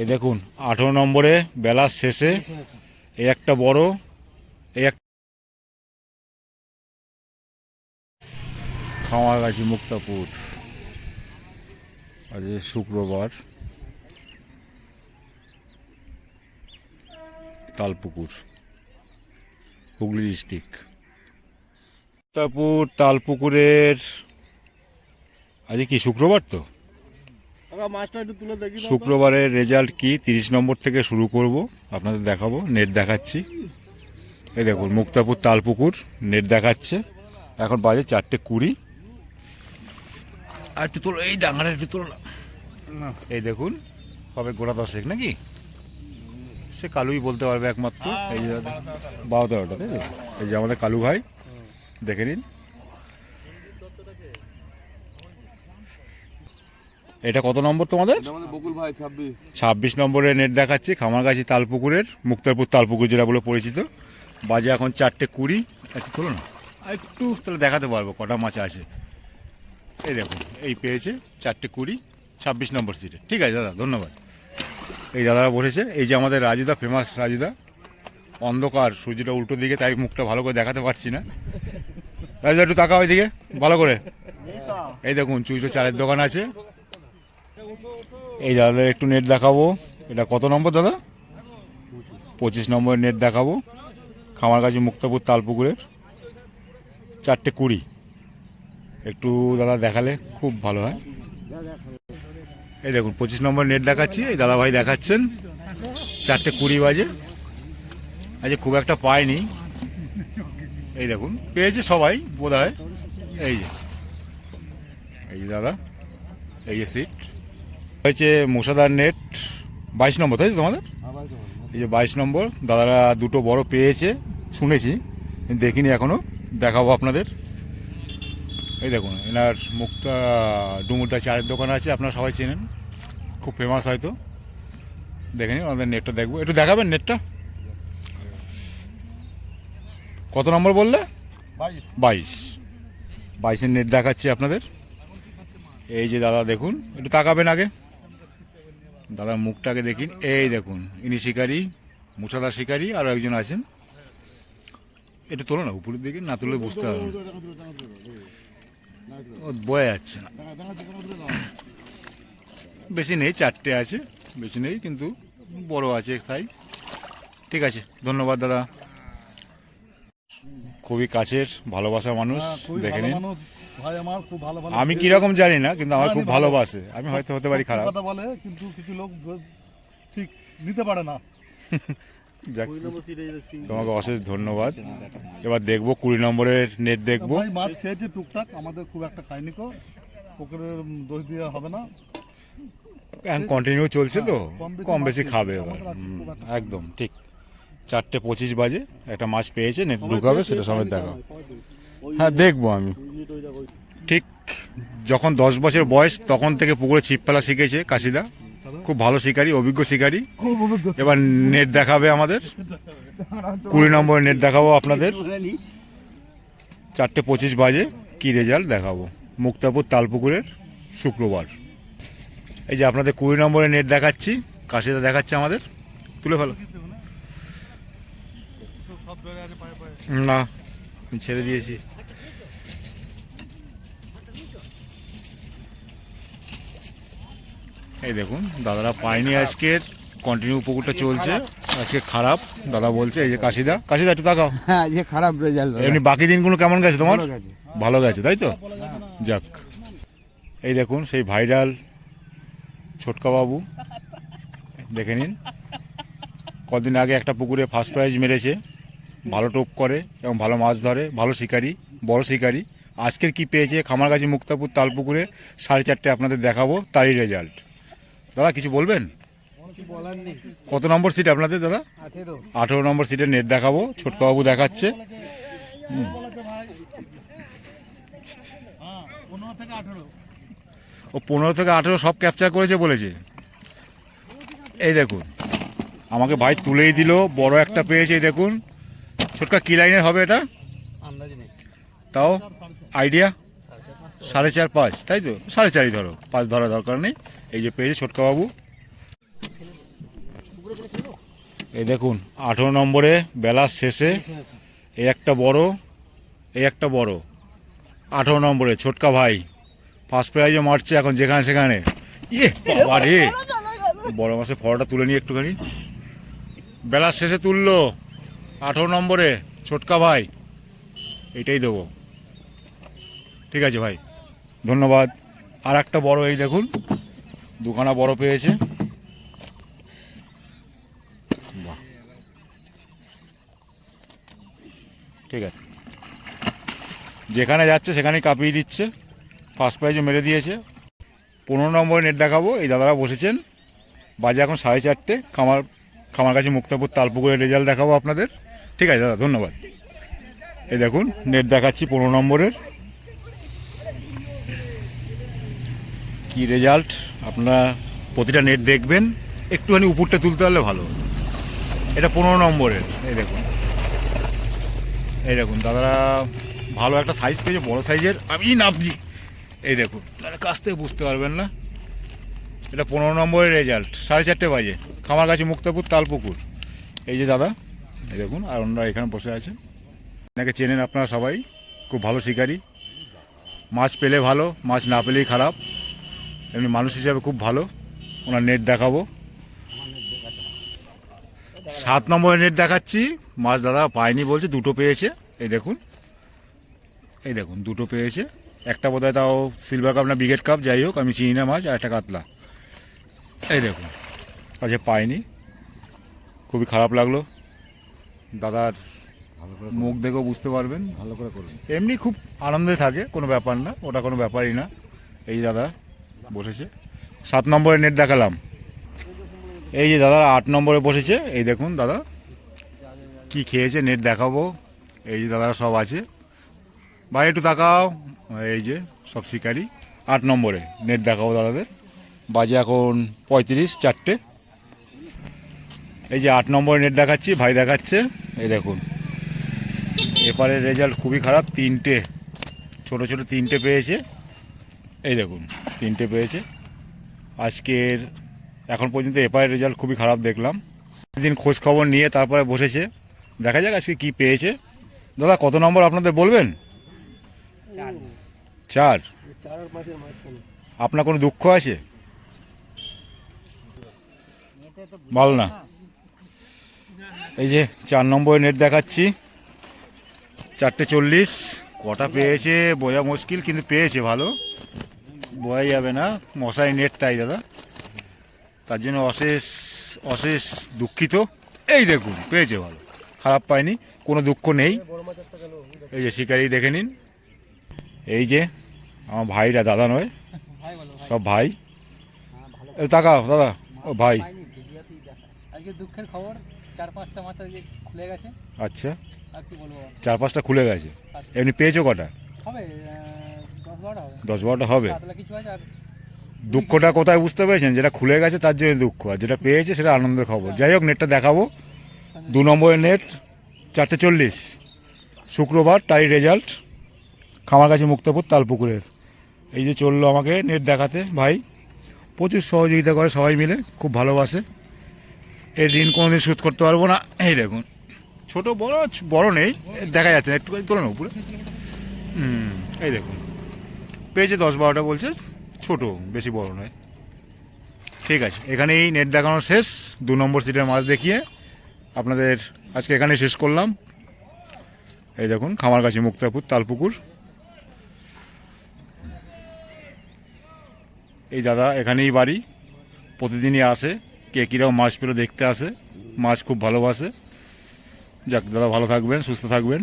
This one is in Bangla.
এই দেখুন, আঠেরো নম্বরে বেলার শেষে এই একটা বড়, এই এক খামারগাছি মুক্তাপুর। আজ শুক্রবার তালপুকুর, হুগলি ডিস্ট্রিক্ট। মুক্তাপুর তালপুকুরের আজ কি শুক্রবার তো কাকা মাছটা একটু তুলে দেখি দাও তো। শুক্রবারের রেজাল্ট কি? তিরিশ নম্বর থেকে শুরু করব। আপনাদের দেখাবো। নেট দেখাচ্ছি। এই দেখুন মুক্তাপুর তালপুকুর। নেট দেখাচ্ছে। এখন বাজে চারটে কুড়ি। আর একটু তোলো এই ডাঙাটা একটু তোলো না। না। এই দেখুন হবে গোড়া দশেক নাকি? সে কালুই বলতে পারবে একমাত্র। এই যে বারো তেরোটা। তাই এই যে আমাদের কালু ভাই দেখে নিন। এটা কত নম্বর তোমাদের? বকুল ভাই ছাব্বিশ। ছাব্বিশ নম্বরে নেট দেখাচ্ছি খামারগাছি তালপুকুরের মুক্তারপুর তালপুকুর যেটা বলে পরিচিত। বাজে এখন চারটে কুড়ি। একটু তুলো না। একটু তাহলে দেখাতে পারব কটা মাছ আছে। এই দেখুন এই পেয়েছে চারটে কুড়ি ছাব্বিশ নম্বর সিটে ঠিক আছে দাদা ধন্যবাদ। এই দাদারা বসেছে। এই যে আমাদের রাজুদা ফেমাস রাজুদা। অন্ধকার সূর্যটা উল্টো দিকে তাই মুখটা ভালো করে দেখাতে পারছি না। রাজুদা একটু তাকাও দিকে ভালো করে। এই দেখুন চুইটো চালের দোকান আছে। এই দাদাদের একটু নেট দেখাবো। এটা কত নম্বর দাদা? পঁচিশ নম্বরের নেট দেখাবো। খামারগাছি মুক্তাপুর তালপুকুরের। চারটে কুড়ি। একটু দাদা দেখালে খুব ভালো হয়। এই দেখুন, পঁচিশ নম্বর নেট দেখাচ্ছি। এই দাদা ভাই দেখাচ্ছেন। চারটে কুড়ি বাজে। আজকে খুব একটা পায়নি এই দেখুন, পেয়েছে সবাই বোধ হয় এই যে। এই যে দাদা, এই যে সিট হয়েছে মশাদার নেট, বাইশ নম্বর, তাই তোমাদের? এই যে বাইশ নম্বর, দাদারা দুটো বড় পেয়েছে, শুনেছি, দেখিনি এখনও, দেখাবো আপনাদের। এই দেখুন, এনার মুক্তা ডুমুরটা চায়ের দোকান আছে, আপনারা সবাই চেনেন, খুব ফেমাস হয়তো। দেখে নিন আমাদের নেটটা দেখব। একটু দেখাবেন নেটটা? কত নম্বর বললে? বাইশ। বাইশের নেট দেখাচ্ছি আপনাদের। এই যে দাদা, দেখুন, একটু তাকাবেন আগে। দাদার মুখটাকে দেখিন এই দেখুন ইনি শিকারি মুসাদা শিকারি আরও একজন আছেন। এটা তোলো না উপরের দিকে না তুলে বুঝতে হবে। বয়ে যাচ্ছে না। বেশি নেই চারটে আছে বেশি নেই কিন্তু বড় আছে সাইজ ঠিক আছে ধন্যবাদ দাদা। খুবই কাছের ভালোবাসা মানুষ হ্যাঁ, দেখে নিন। ভাই আমার খুব ভালো ভালো আমি কীরকম জানি না কিন্তু আমার খুব ভালোবাসে। আমি হয়তো হতে পারি খারাপ। কথা বলে কিন্তু কিছু লোক ঠিক নিতে পারে না। যাক তোমাকে অশেষ ধন্যবাদ। এবার দেখব কুড়ি নম্বরের নেট দেখব। ভাই মাছ খেয়েছে টুকটাক আমাদের খুব একটা খাইনি কো পুকুরে দোষ দিয়ে হবে না। কন্টিনিউ চলছে তো? কম বেশি কম বেশি খাবে এবার। একদম ঠিক। চারটে পঁচিশ বাজে একটা মাছ পেয়েছে নেট ঢুকাবে সেটা সবাই দেখা হ্যাঁ দেখব আমি। ঠিক যখন দশ বছর বয়স, তখন থেকে পুকুরে ছিপ ফেলা শিখেছে কাশিদা। খুব ভালো শিকারী, অভিজ্ঞ শিকারী। এবার নেট দেখাবে আমাদের। কুড়ি নম্বর নেট দেখাবো আপনাদের। চারটে পঁচিশ বাজে, কি রেজাল্ট দেখাবো? মুক্তাপুর তালপুকুরের শুক্রবার। এই যে আপনাদের কুড়ি নম্বরে নেট দেখাচ্ছি, কাশিদা দেখাচ্ছে আমাদের। তুলে ফেলো। না। ছেড়ে দিয়েছি। এই দেখুন দাদারা পায়নি আজকের কন্টিনিউ পুকুরটা চলছে। আজকে খারাপ। দাদা বলছে এই যে কাশিদা কাশিদা একটু তাকাও। হ্যাঁ খারাপ রেজাল্ট এমনি বাকি দিনগুলো কেমন গেছে তোমার? ভালো গেছে। তাই তো? যাক। এই দেখুন সেই ভাইরাল ছোটকা বাবু। দেখে নিন। কদিন আগে একটা পুকুরে ফার্স্ট প্রাইজ মেরেছে। ভালো টোপ করে এবং ভালো মাছ ধরে, ভালো শিকারি, বড় শিকারি। আজকের কি পেয়েছে খামারগাছি মুক্তাপুর তালপুকুরে? সাড়ে চারটে আপনাদের দেখাবো, তারই রেজাল্ট দাদা, কিছু বলবেন? কত নম্বর সিট আপনাদের, দাদা? আঠেরো নম্বর সিটের নেট দেখাবো ছোটকাবাবু দেখাচ্ছে। ও পনেরো থেকে আঠেরো সব ক্যাপচার করেছে বলেছে। এই দেখুন, আমাকে ভাই তুলেই দিল, বড় একটা পেয়েছে, এই দেখুন। ছোটকা কী লাইনের হবে এটা? তাও আইডিয়া সাড়ে চার পাঁচ তাই তো? সাড়ে চারই ধরো পাঁচ ধরা দরকার নেই। এই যে পেয়েছে ছোটকাবাবু এই দেখুন আঠেরো নম্বরে বেলার শেষে এই একটা বড় এই একটা বড়। আঠেরো নম্বরে ছোটকা ভাই ফার্স্ট প্রাইজও মারছে এখন যেখানে সেখানে। ইয়ে বাড়ি বড় মাসে ফটোটা তুলে নিয়ে একটুখানি। বেলার শেষে তুললো। আঠেরো নম্বরে, ছোটকা ভাই। এটাই দেবো। ঠিক আছে ভাই। ধন্যবাদ। আর একটা বড় এই দেখুন, দুখানা বড় পেয়েছে। বাহ। ঠিক আছে। যেখানে যাচ্ছে সেখানেই কাঁপিয়ে দিচ্ছে। ফার্স্ট প্রাইজও মেরে দিয়েছে। পনেরো নম্বরে নেট দেখাবো। এই দাদারা বসেছেন। বাজে এখন সাড়ে চারটে। খামার খামার কাছে মুক্তাপুর তালপুকুরের রেজাল্ট দেখাবো আপনাদের। ঠিক আছে, দাদা, ধন্যবাদ। এই দেখুন নেট দেখাচ্ছি পনেরো নম্বরের। কি রেজাল্ট আপনারা প্রতিটা নেট দেখবেন। একটুখানি উপরটা তুলতে পারলে ভালো এটা পনেরো নম্বরের, এই দেখুন। এই দেখুন, দাদারা ভালো একটা সাইজ পেয়েছে, বড় সাইজের আমি নাবজি এই দেখুন তাহলে কাছ থেকে বুঝতে পারবেন না। এটা পনেরো নম্বরের রেজাল্ট সাড়ে চারটে বাজে। খামার কাছে মুক্তাপুর, তালপুকুর। এই যে দাদা এই দেখুন, আর ওনারা এখানে বসে আছেন। এনাকে চেনেন আপনারা সবাই, খুব ভালো শিকারি। মাছ পেলে ভালো, মাছ না পেলেই খারাপ। এমনি মানুষ হিসাবে খুব ভালো। ওনার নেট দেখাবো। সাত নম্বরের নেট দেখাচ্ছি। মাছ দাদা পায়নি বলছে, দুটো পেয়েছে। এই দেখুন। এই দেখুন, দুটো পেয়েছে। একটা বোধহয় তাও সিলভার কাপ না ব্রিগেড কাপ যাই হোক, আমি চিনি না মাছ, আর একটা কাতলা। এই দেখুন। আচ্ছা পাইনি খুবই খারাপ লাগল। দাদার মুখ দেখেও বুঝতে পারবেন। ভালো করে করুন। এমনি খুব আনন্দে থাকে কোনো ব্যাপার না ওটা কোনো ব্যাপারই না। এই দাদা বসেছে। সাত নম্বরে নেট দেখালাম। এই যে দাদা আট নম্বরে বসেছে এই দেখুন দাদা কি খেয়েছে নেট দেখাবো। এই যে দাদারা সব আছে। ভাই একটু তাকাও। এই যে সব শিকারি। আট নম্বরে নেট দেখাবো দাদাদের। বাজে এখন পঁয়ত্রিশ চারটে। এই যে আট নম্বরে নেট দেখাচ্ছি, ভাই দেখাচ্ছে। এই দেখুন। এপারের রেজাল্ট খুবই খারাপ, তিনটে, ছোট ছোট তিনটে পেয়েছে। এই দেখুন, তিনটে পেয়েছে। আজকের, এখন পর্যন্ত এপারের রেজাল্ট খুবই খারাপ দেখলাম। দিন খোঁজ খবর নিয়ে তারপরে বসেছে। দেখা যাক আজকে কি পেয়েছে। দাদা, কত নম্বর আপনাদের বলবেন? চার। আপনার কোনো দুঃখ আছে? ভালো না। এই যে চার নম্বরে নেট দেখাচ্ছি। চারটে চল্লিশ। কটা পেয়েছে, বোঝা মুশকিল, কিন্তু পেয়েছে ভালো। বোঝা যাবে না, মশাই নেট তাই দাদা। তার জন্য অশেষ অশেষ দুঃখিত। এই দেখুন, পেয়েছে ভালো। খারাপ পায়নি কোনো দুঃখ নেই। এই যে শিকারি দেখে নিন। এই যে আমার ভাইরা দাদা নয়, সব ভাই। তাকাও, দাদা, ও ভাই। দুঃখের খবর? চার পাঁচটা আজকে খুলে গেছে। আচ্ছা। আর কি বলব? চার পাঁচটা খুলে গেছে? এমনি পেয়েছ কটা? হবে দশ বারোটা হবে। দশ বারোটা হবে? কিছু আছে আর দুঃখটা কোথায় বুঝতে পেরেছেন? যেটা খুলে গেছে তার জন্য দুঃখ। আর যেটা পেয়েছে সেটা আনন্দের খবর। যাই হোক নেটটা দেখাবো। দু নম্বরের নেট চারটে চল্লিশ। শুক্রবার তাই রেজাল্ট খামার কাছে মুক্তাপুর তালপুকুরের। এই যে চলল আমাকে নেট দেখাতে ভাই। প্রচুর সহযোগিতা করে সবাই মিলে খুব ভালোবাসে। এর ঋণ কোনোদিন শোধ করতে পারব না। এই দেখুন। ছোট, বড় বড় নেই। দেখা যাচ্ছে না। একটুখানি তোলো উপরে। হুম, এই দেখুন। পেয়েছে দশ বারোটা বলছে। ছোট, বেশি বড় নয়। ঠিক আছে। এখানেই নেট দেখানো শেষ। দু নম্বর সিটের মাছ দেখিয়ে আপনাদের আজকে এখানে শেষ করলাম। এই দেখুন খামার কাছে মুক্তাপুর, তালপুকুর। এই দাদা এখানেই বাড়ি। প্রতিদিনই আসে। কে মাছ পেলে দেখতে আসে। মাছ খুব ভালোবাসে। যাক দাদা ভালো থাকবেন সুস্থ থাকবেন।